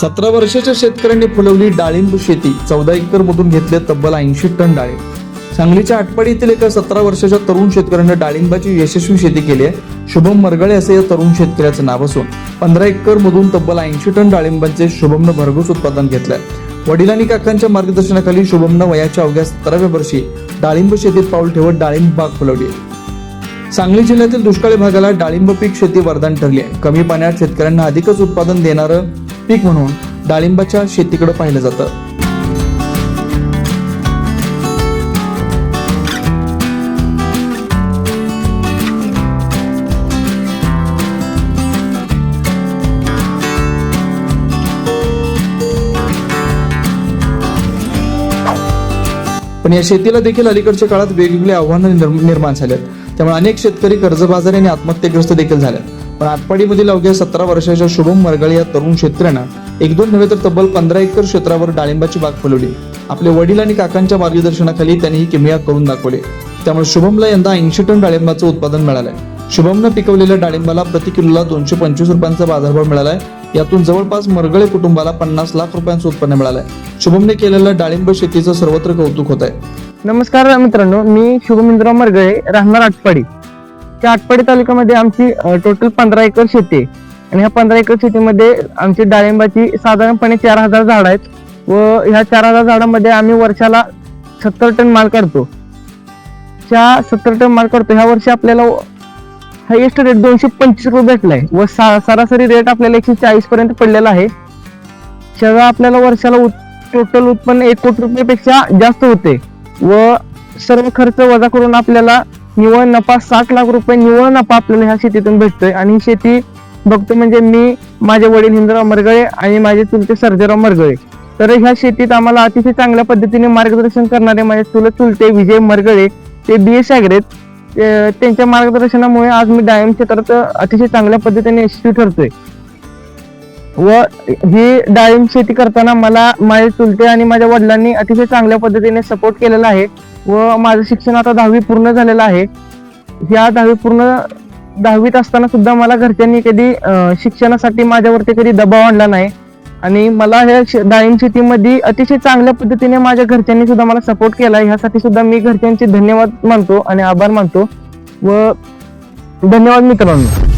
सतरा वर्षाच्या शेतकऱ्यांनी फुलवली डाळिंब शेती. चौदा एकर मधून घेतले तब्बल ऐंशी टन डाळिंब सांगलीच्या आटपाडी येथील एका सतरा वर्षाच्या तरुण शेतकऱ्यानं डाळिंबाची यशस्वी शेती केली आहे. शुभम मरगळे असे या तरुण शेतकऱ्याचं नाव असून पंधरा एकर मधून तब्बल ऐंशी टन डाळिंबाचे शुभमनं भरघोस उत्पादन घेतलंय. वडिलांनी काकांच्या मार्गदर्शनाखाली शुभमनं वयाच्या अवघ्या सतराव्या वर्षी डाळिंब शेतीत पाऊल ठेवत डाळिंब बाग फुलवली सांगली जिल्ह्यातील दुष्काळी भागाला डाळिंब पीक शेती वरदान ठरली आहे. कमी पाण्यात शेतकऱ्यांना अधिकच उत्पादन देणारं पीक म्हणून डाळिंबाच्या शेतीकडे पाहिलं जातं. पण या शेतीला देखील अलीकडच्या काळात वेगवेगळी आव्हानं निर्माण झाल्यात त्यामुळे अनेक शेतकरी कर्जबाजारी आणि आत्महत्याग्रस्त देखील झाल्यात पण आटपाडीमधील अवघ्या सतरा वर्षाच्या शुभम मरगळ या तरुण शेतकऱ्यानं एक दोन नव्हे तर तब्बल पंधरा एकर क्षेत्रावर डाळिंबाची बाग फुलवली. आपले वडील आणि काकांच्या मार्गदर्शनाखाली त्यांनी ही किमया करून दाखवले. त्यामुळे शुभमला यंदा ऐंशी टन डाळिंबाचं उत्पादन मिळालंय. शुभमनं पिकवलेल्या डाळिंबाला प्रति किलोला दोनशे पंचवीस रुपयांचा बाजारभाव मिळालाय. यातून जवळपास मरगळे कुटुंबाला पन्नास लाख रुपयांचं उत्पन्न मिळालंय. शुभमने केलेलं डाळिंब शेतीचं सर्वत्र कौतुक होत आहे नमस्कार मित्रांनो मी शुभमिंद्र मरगळे राहणार आटपाडी त्या आटपाडी तालुक्यामध्ये आमची टोटल पंधरा एकर शेती आहे. आणि ह्या पंधरा एकर शेतीमध्ये आमची डाळिंबाची साधारणपणे चार हजार झाडं आहेत. व ह्या चार हजार झाडामध्ये आम्ही वर्षाला सत्तर टन माल काढतो. त्या सत्तर टन माल काढतो ह्या वर्षी आपल्याला हायेस्ट रेट दोनशे पंचवीस रुपये भेटला आहे व सा- सरासरी रेट आपल्याला एकशे चाळीस पर्यंत पडलेला आहे. शेवया आपल्याला वर्षाला उत टोटल उत्पन्न एक कोटी रुपयापेक्षा जास्त होते. व सर्व खर्च वजा करून आपल्याला निव्वळ नफा साठ लाख रुपये निव्वळ नफा आपल्याला ह्या शेतीतून भेटतोय. आणि ही शेती बघतो म्हणजे मी माझे वडील हिंदराव मरगळे आणि माझे चुलते सर्जेराव मरगळे. तर ह्या शेतीत आम्हाला अतिशय चांगल्या पद्धतीने मार्गदर्शन करणारे माझे चुलत चुलते विजय मरगळे ते बी एस आहेत त्यांच्या मार्गदर्शनामुळे आज मी डायम क्षेत्रात अतिशय चांगल्या पद्धतीने यशस्वी ठरतोय. व ही डाळिंब शेती करताना मला माझे चुलते आणि माझ्या वडिलांनी अतिशय चांगल्या पद्धतीने सपोर्ट केलेला आहे. व माझं शिक्षण आता दहावी पूर्ण झालेलं आहे. ह्या दहावी पूर्ण दहावीत असताना सुद्धा मला घरच्यांनी कधी शिक्षणासाठी माझ्यावरती कधी दबाव आणला नाही. आणि मला ह्या डाळिंब शेतीमध्ये अतिशय चांगल्या पद्धतीने माझ्या घरच्यांनी सुद्धा मला सपोर्ट केला ह्यासाठी सुद्धा मी घरच्यांचे धन्यवाद मानतो आणि आभार मानतो. व धन्यवाद मित्रांनो.